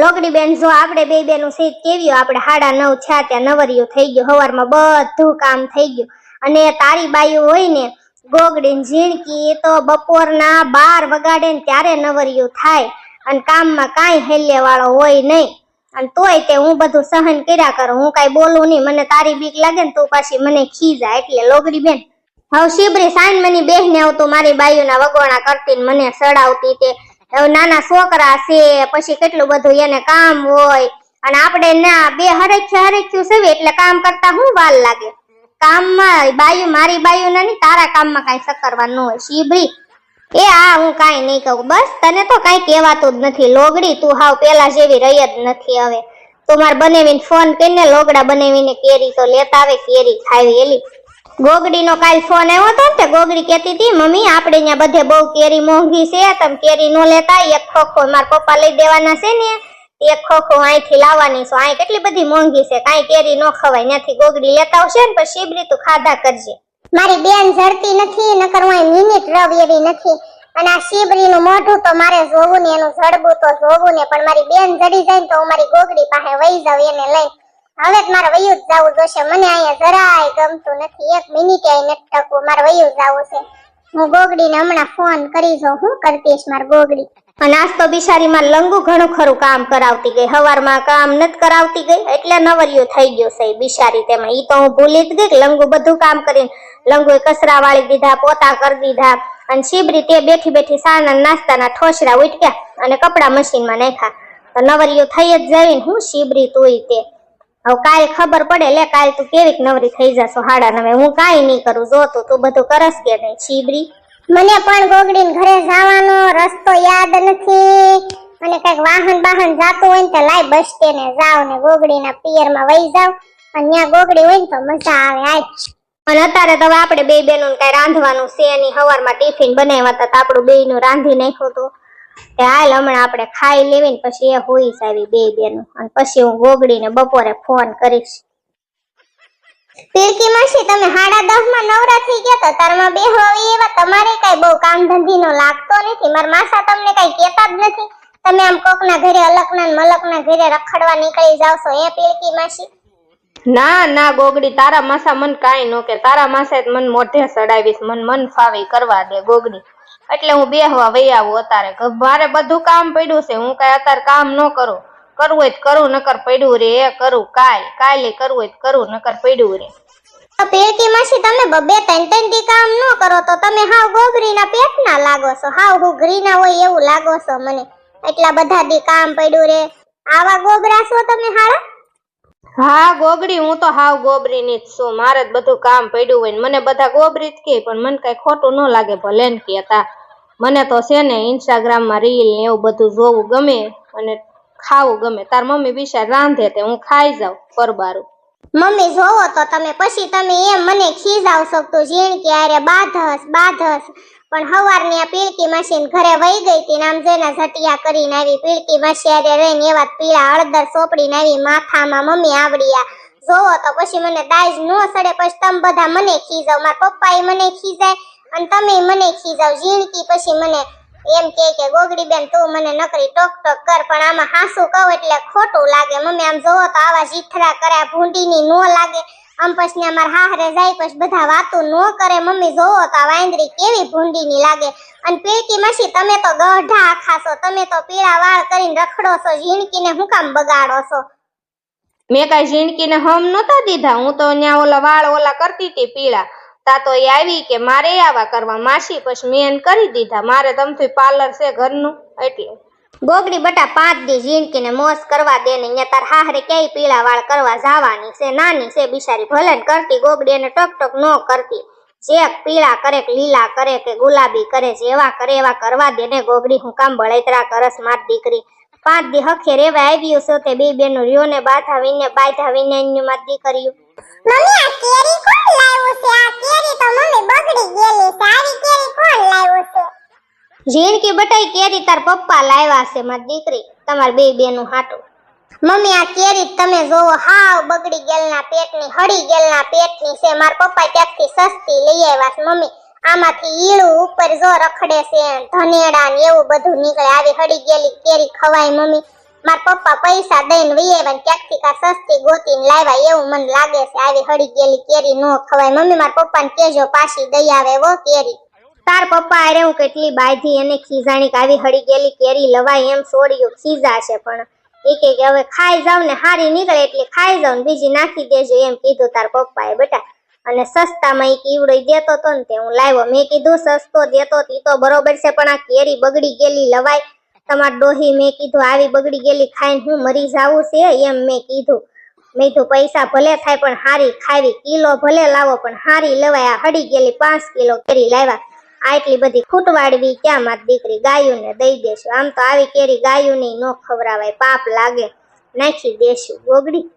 લોકડી બેન જો આપણે બે બેનું સીટ કેવી આપણે હાડા નવ છા ત્યાં નવરિયું થઈ ગયું, હવારમાં બધું કામ થઈ ગયું. અને તારી બાયું હોય ને ગોગડી ઝીણકી તો બપોરના બાર વગાડે ને ત્યારે નવરિયું થાય. અને કામમાં કાંઈ હેલ્લે વાળો હોય નહીં. અને તોય તે હું બધું સહન કર્યા કરું. હું કાંઈ બોલું નહીં. મને તારી બીક લાગે ને તું પાછી મને ખીજા. એટલે લોગડી બેન હવે શિબરી સાઈન મની બેહને આવતું મારી બાયુના વગોણા કરતી મને સડાવતી તે નાના છોકરા છે, પછી કેટલું બધું એને કામ હોય, અને આપણે ના બે હરખ્યું હરખ્યું છે એટલે કામ કરતા હું વાલ લાગે? કામમાં બાયુ, મારી બાયુ ના નહીં, તારા કામમાં કાંઈ સકરવા ન હોય. શીભરી એ આ હું કાંઈ નહીં કહું. બસ, તને તો કાંઈ કહેવાતું જ નથી. લોગડી તું હાવ પેલા જેવી રહી જ નથી હવે. તું મારે બનાવીને ફોન કરીને લોગડા બનાવીને કેરી તો લેતા આવે, કેરી ખાવી એલી ગોગડીનો કાલ ફોન આવ્યો હતો ને ગોગડી કહેતી હતી, મમ્મી, આપણે ત્યાં બધે બહુ કેરી મોંઘી છે, તમે કેરી નો લેતા, એક ખોખો મારા પપ્પા લઈ દેવાના છે ને, એક ખોખો અહીંથી લાવવાની છો, અહીં કેટલી બધી મોંઘી છે, કાંઈ કેરી નો ખવાય, ત્યાંથી ગોગડી લેતા આવશે ને, પછી શીબરી તું ખાધા કરજે. મારી બેન ઝરતી નથી, નકર હું મિનિટ રવ એવી નથી. અને આ શીબરીનું મોઢું તો મારે જોવું ને, એનું ઝડબું તો જોવું ને, પણ મારી બેન જડી જાય ને તો હું મારી ગોગડી પાસે વહી જાઉં, એને લઈ હવે મારે વયું જ જવું જોશે. મને અહીંયા જરાય ગમતું નથી. એક મિનિટે અહીં નથી મારે વયું જવું છે. હું ગોગડીને હમણાં ફોન કરી જો હું કરતીશ મારી ગોગડી? અને આજ તો બિચારીમાં લંગુ ઘણું ખરું કામ કરાવતી ગઈ. હવારમાં કામ નથી કરાવતી ગઈ. એટલે નવરિયું થઈ ગયું છે બિચારી તેમાં ઈ તો હું ભૂલી જ ગઈ લંગુ બધું કામ કરીને લંગુએ કચરા વાળી દીધા, પોતા કરી દીધા. અને શિબરી તે બેઠી બેઠી સાના નાસ્તાના ઠોસરા ઉટક્યા અને કપડા મશીનમાં નાખ્યા. તો નવરિયું થઈ જ જઈને હું શિબરી તોય તે હવે કાલ ખબર પડે લે કાલ તું કેવીક નવરી થઈ જશો હાડા નવે હું કાંઈ નહીં કરું જો તું તું બધું કરસ કે નહીં છીબરી. મને પણ ગોગડીન ઘરે જવાનો રસ્તો યાદ નથી. અને કંઈક વાહન બાહન જાતું હોય ને તો લાય બસ સ્ટેને જાવ ને ગોગડીના પિયરમાં વહી જાવ. અને ત્યાં ગોગડી હોય ને તો મજા આવે આય અને અત્યારે તો આપણે બે બેનું કઈ રાંધવાનું છે એની સવારમાં ટિફિન બનાવ્યા હતા તો આપણું બેયનું રાંધી નાખ્યું હતું. તે હાલ હમણાં આપણે ખાઈ લેવી ને પછી એ હોઈ આવી બે બેનું. અને પછી હું ગોગડીને બપોરે ફોન કરીશ. પિલકી માસી તમે સાડા દસમાં નવરા થઈ ગયા તો તારમાં બે હોવી એવા? તમારે કઈ બહુ કામ ધંધીનો લાગતો નથી. મારા માસા તમને કઈ કેતા જ નથી. તમે આમ કોકના ઘરે અલકના મલકના ઘરે રખડવા નીકળી જાવ છો એ પિલકી માસી? ના ના ગોગડી તારા માસા મન કાઈ નો કે તારા માસે મન મોઢે સડાવીશ મન મન ફાવી કરવા દે ગોગડી. એટલે હું બેહવા વહી આવું અત્યારે. મારે બધું કામ પડ્યું છે, હું કઈ અત્યારે કામ ન કરું. કરવું હોય તો કરું, નકર પડ્યું રે, એ કરું, કાલ, કાલે કરવું હોય તો કરું, નકર પડ્યું રે. પીરકી માસી, તમે બબે ત્રણ ત્રણ દી કામ ન કરો તો તમે હાવ ગોગરીના પેટના લાગો છો, હાવ હુગરીના હોય એવું લાગો છો મને. એટલા બધા દી કામ પડ્યું રે. આવા ગોગરા છો તમે હાળા હા, ગોગડી, હું તો હાવ ગોબરી ની જ છું. મારે જ બધું કામ પડ્યું હોય ને મને બધા ગોબરી જ કે, પણ મને કઈ ખોટું ન લાગે ભલે ને કહેતા. મને તો છે ને ઇન્સ્ટાગ્રામમાં રીલ ને એવું બધું જોવું ગમે અને ખાવું ગમે. તાર મમ્મી બિચાર રાંધે તે, હું ખાઈ જાઉં પરબારું. મમ્મી જોવો તો તમે, પછી તમે એમ મને ખીજાવશો કે તું ઝીણકી અરે બાધસ બાધસ. પણ હવારની આ પીળકી માસીને ઘરે વહી ગઈ હતી નામ જોઈને ઝટિયા કરીને આવી. પીળકી માસી આરે રહીને એવા પીળા હળદર સોપડીને આવી માથામાં મમ્મી આવડ્યા. જોવો તો પછી મને દાઈજ ન સડે, પછી તમે બધા મને ખીજાવ. મારા પપ્પાએ મને ખીજાય અને તમે મને ખીજાવ. ઝીણકી પછી મને એમ કે કે ગોગડી બેન તું મને નકરી ટોક ટોક કર, પણ આમાં હાસુ કહું એટલે ખોટું લાગે. મમ્મી, આમ જોવો તો આવા જીથરા કર્યા ભૂંડીની નો લાગે. આમ પછી અમાર હાહરે જાય, પછી બધા વાતો નો કરે. મમ્મી, જોવો તો આ વાંદરી કેવી ભૂંડીની લાગે. અને પીળકી માસી, તમે તો ગઢા ખાશો, તમે તો પીળા વાળ કરીને રખડો છો, ઝીણકીને હું કામ બગાડો છો? મેં કઈ ઝીણકીને હમ નતા દીધા. હું તો ત્યાં ઓલા વાળ ઓલા કરતી હતી પીળા. તા તો એ આવી કે મારે આવા કરવા માસી પછી મેં કરી દીધા. મારે તમથી પાર્લર છે ઘરનું, એટલે. ગોગડી બટા પાંચ દી ઝીણકીને મોસ કરવા દે ને અહીંયા તાર હાહરે ક્યાંય પીળા વાળ કરવા જવાની છે, નાની છે બિચારી, ભલે કરતી, ગોગડી એને ટક ટક ન કરતી. જે પીળા કરે કે લીલા કરે કે ગુલાબી કરે, જેવા કરે એવા કરવા દે ને ગોગડી, હું કામ બળતરા કરસ માર દીકરી. પાંચ દી હખે રેવા આવ્યું છો તે બે બેનું રિયોને બાંધાવીને વિને બાધા એની માર દીકરીયું મમ્મી આ કેરી કોણ લાવ્યો છે? આ કેરી તો મમ્મી બગડી ગયેલી છે. આવી કેરી કોણ લાવ્યો છે? ઝીણકી બટાઈ કેરી તાર પપ્પા લાવ્યા છે માર દીકરી. તમાર બે બેનું હાટું. મમ્મી આ કેરી તમે જોવો હાવ બગડી ગયેલના પેટની હળી ગયેલના પેટની છે. મારા પપ્પા ત્યાંથી સસ્તી લઈ આવ્યા છે મમ્મી. આમાંથી ઈળું ઉપર જો રખડે છે ધનેડા ને એવું બધું નીકળે. આવી હળી ગયેલી કેરી ખવાય મમ્મી. માર પપ્પા પૈસા દઈને ક્યાંકથી કા સસ્તી ગોતીને લાવ્યા એવું મને લાગે છે. આવી હળી ગયેલી કેરી નો ખવાય. મમ્મી માર પપ્પાને કેજો પાછી દઈ આવે વો કેરી. તાર પપ્પા આરે હું કેટલી બાધી અને ખીજાણી આવી હળી ગયેલી કેરી લવાય એમ છોડ્યું ખીજા છે પણ. એ કે હવે ખાઈ જાવ ને હારી નીકળે એટલે ખાઈ જાવ ને બીજી નાખી દેજો એમ કીધું તાર પપ્પાએ બેટા. અને સસ્તામાં એ કીવડો દેતો તો ને તે હું લાવ્યો. મેં કીધું સસ્તો દેતો તી તો બરોબર છે, પણ આ કેરી બગડી ગયેલી લવાય. તમાર ડોહી મેં કીધું, આવી બગડી ગયેલી ખાઈને હું મરી જાવું છે? એમ મેં કીધું. મેં કીધું, પૈસા ભલે થાય, પણ હારી ખાવી. કિલો ભલે લાવો, પણ હારી લેવાય. આ હડી ગયેલી પાંચ કિલો કેરી લાવ્યા. આટલી બધી ખૂટવાડવી ક્યાં મારી દીકરી? ગાયુંને દઈ દેશું. આમ તો આવી કેરી ગાયુંની નો ખવરાવાય પાપ લાગે. નાખી દેશું. ગોગડી